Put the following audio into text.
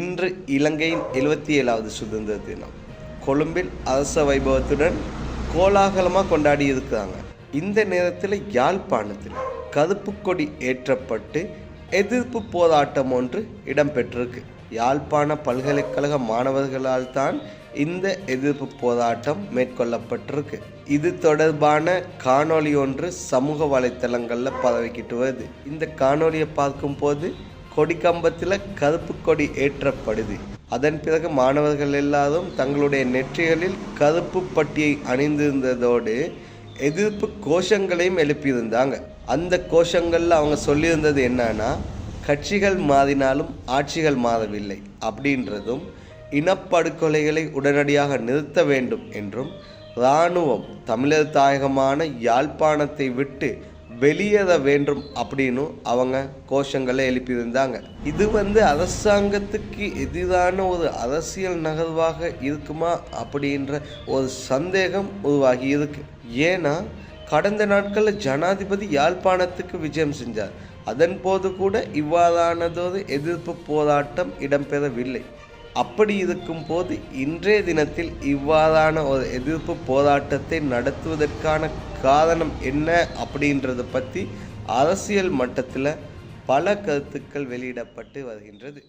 இன்று இலங்கையின் எழுபத்தி ஏழாவது சுதந்திர தினம். கொழும்பில் அரச வைபவத்துடன் கோலாகலமாக கொண்டாடி இருக்கிறாங்க இந்த நேரத்தில் யாழ்ப்பாணத்தில் கருப்பு கொடி ஏற்றப்பட்டு எதிர்ப்பு போராட்டம் ஒன்று இடம்பெற்றிருக்கு. யாழ்ப்பாண பல்கலைக்கழக மாணவர்களால் தான் இந்த எதிர்ப்பு போராட்டம் மேற்கொள்ளப்பட்டிருக்கு. இது தொடர்பான காணொளி ஒன்று சமூக வலைத்தளங்களில் பரவிக்கிட்டு வருது. இந்த காணொலியை பார்க்கும்போது கொடிக்கம்பத்தில் கருப்பு கொடி ஏற்றப்படுது. அதன் பிறகு மாணவர்கள் எல்லாரும் தங்களுடைய நெற்றிகளில் கருப்பு பட்டியை அணிந்திருந்ததோடு எதிர்ப்பு கோஷங்களையும் எழுப்பியிருந்தாங்க. அந்த கோஷங்களில் அவங்க சொல்லியிருந்தது என்னன்னா கட்சிகள் மாறினாலும் ஆட்சிகள் மாறவில்லை அப்படின்றதும் இனப்படுகொலைகளை உடனடியாக நிறுத்த வேண்டும் என்றும் இராணுவம் தமிழர் தாயகமான யாழ்ப்பாணத்தை விட்டு வெளியேற வேண்டும் அப்படின்னு அவங்க கோஷங்களை எழுப்பியிருந்தாங்க. இது வந்து அரசாங்கத்துக்கு எதிரான ஒரு அரசியல் நகர்வாக இருக்குமா அப்படின்ற ஒரு சந்தேகம் உருவாகி இருக்கு. ஏன்னா கடந்த நாட்களில் ஜனாதிபதி யாழ்ப்பாணத்துக்கு விஜயம் செஞ்சார். அதன் போது கூட இவ்வாறானதொரு எதிர்ப்பு போராட்டம் இடம்பெறவில்லை. அப்படி இருக்கும் போது இன்றைய தினத்தில் இவ்வாறான ஒரு எதிர்ப்பு போராட்டத்தை நடத்துவதற்கான காரணம் என்ன அப்படின்றத பற்றி அரசியல் மட்டத்தில் பல கருத்துக்கள் வெளியிடப்பட்டு வருகின்றது.